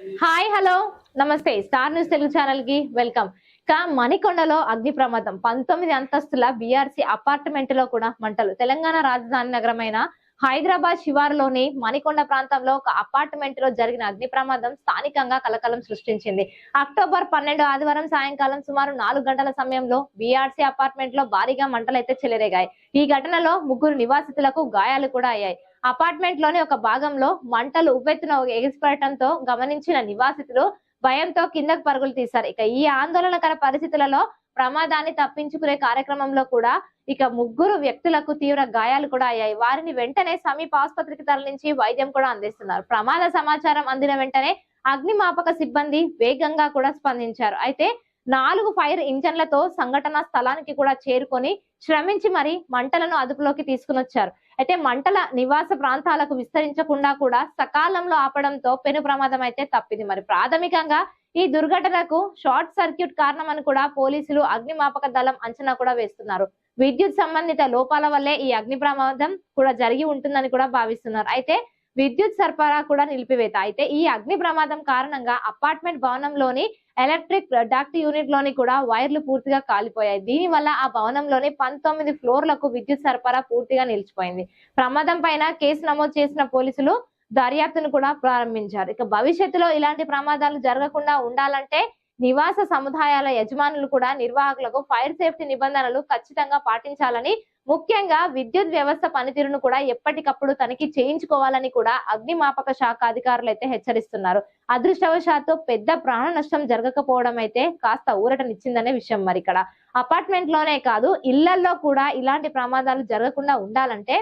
Hi hello. నమస్తే. Star news Telugu ఛానల్కి welcome. ఇక మణికొండలో అగ్ని ప్రమాదం. పంతొమ్మిది అంతస్తుల బీఆర్సీ అపార్ట్మెంట్లో కూడా మంటలు. తెలంగాణ రాజధాని నగరమైన హైదరాబాద్ శివారులోని మణికొండ ప్రాంతంలో ఒక అపార్ట్మెంట్లో జరిగిన అగ్ని ప్రమాదం స్థానికంగా కలకలం సృష్టించింది. అక్టోబర్ పన్నెండు ఆదివారం సాయంకాలం సుమారు నాలుగు గంటల సమయంలో బీఆర్సీ అపార్ట్మెంట్లో భారీగా మంటలైతే చెలరేగాయి. ఈ ఘటనలో ముగ్గురు నివాసితులకు గాయాలు కూడా అయ్యాయి. అపార్ట్మెంట్లోని ఒక భాగంలో మంటలు ఉవ్వెత్తున ఎగిసిపడటంతో గమనించిన నివాసితులు భయంతో కిందకు పరుగులు తీశారు. ఇక ఈ ఆందోళనకర పరిస్థితులలో ప్రమాదాన్ని తప్పించుకునే కార్యక్రమంలో కూడా ఇక ముగ్గురు వ్యక్తులకు తీవ్ర గాయాలు కూడా అయ్యాయి. వారిని వెంటనే సమీప ఆసుపత్రికి తరలించి వైద్యం కూడా అందిస్తున్నారు. ప్రమాద సమాచారం అందిన వెంటనే అగ్నిమాపక సిబ్బంది వేగంగా కూడా స్పందించారు. అయితే నాలుగు ఫైర్ ఇంజన్లతో సంఘటన స్థలానికి కూడా చేరుకొని శ్రమించి మరి మంటలను అదుపులోకి తీసుకుని వచ్చారు. అయితే మంటల నివాస ప్రాంతాలకు విస్తరించకుండా కూడా సకాలంలో ఆపడంతో పెను ప్రమాదం అయితే తప్పింది. మరి ప్రాథమికంగా ఈ దుర్ఘటనకు షార్ట్ సర్క్యూట్ కారణమని కూడా పోలీసులు అగ్నిమాపక దళం అంచనా కూడా వేస్తున్నారు. విద్యుత్ సంబంధిత లోపాల వల్లే ఈ అగ్ని ప్రమాదం కూడా జరిగి ఉంటుందని కూడా భావిస్తున్నారు. అయితే విద్యుత్ సరఫరా కూడా నిలిపివేత. అయితే ఈ అగ్ని ప్రమాదం కారణంగా అపార్ట్మెంట్ భవనంలోని ఎలక్ట్రిక్ డక్ట్ యూనిట్లోని కూడా వైర్లు పూర్తిగా కాలిపోయాయి. దీని వల్ల ఆ భవనంలోని పంతొమ్మిది ఫ్లోర్లకు విద్యుత్ సరఫరా పూర్తిగా నిలిచిపోయింది. ప్రమాదం పైన కేసు నమోదు చేసిన పోలీసులు దర్యాప్తును కూడా ప్రారంభించారు. ఇక భవిష్యత్తులో ఇలాంటి ప్రమాదాలు జరగకుండా ఉండాలంటే నివాస సముదాయాల యజమానులు కూడా నిర్వాహకులకు ఫైర్ సేఫ్టీ నిబంధనలు ఖచ్చితంగా పాటించాలని ముఖ్యంగా విద్యుత్ వ్యవస్థ పనితీరును కూడా ఎప్పటికప్పుడు తనిఖీ చేయించుకోవాలని కూడా అగ్నిమాపక శాఖ అధికారులు అయితే హెచ్చరిస్తున్నారు. అదృష్టవశాత్తు పెద్ద ప్రాణ నష్టం జరగకపోవడం అయితే కాస్త ఊరటనిచ్చిందనే విషయం మరి ఇక్కడ అపార్ట్మెంట్లోనే కాదు ఇళ్ళల్లో కూడా ఇలాంటి ప్రమాదాలు జరగకుండా ఉండాలంటే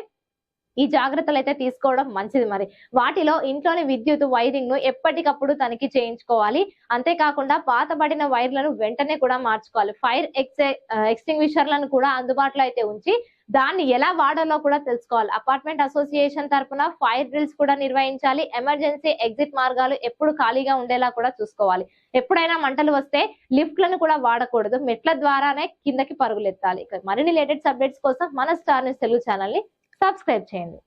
ఈ జాగ్రత్తలు అయితే తీసుకోవడం మంచిది మరి. వాటిలో ఇంట్లోని విద్యుత్ వైరింగ్ను ఎప్పటికప్పుడు తనిఖీ చేయించుకోవాలి. అంతేకాకుండా పాతబడిన వైర్లను వెంటనే కూడా మార్చుకోవాలి. ఫైర్ ఎక్స్ ఎక్స్టింగ్విషర్లను కూడా అందుబాటులో అయితే ఉంచి దాన్ని ఎలా వాడాలో కూడా తెలుసుకోవాలి. అపార్ట్మెంట్ అసోసియేషన్ తరపున ఫైర్ డ్రిల్స్ కూడా నిర్వహించాలి. ఎమర్జెన్సీ ఎగ్జిట్ మార్గాలు ఎప్పుడు ఖాళీగా ఉండేలా కూడా చూసుకోవాలి. ఎప్పుడైనా మంటలు వస్తే లిఫ్ట్లను కూడా వాడకూడదు. మెట్ల ద్వారానే కిందకి పరుగులెత్తాలి. మరిన్ని లేటెస్ట్ అప్డేట్స్ కోసం మన స్టార్ న్యూస్ తెలుగు ఛానల్ని సబ్స్క్రైబ్ చేయండి.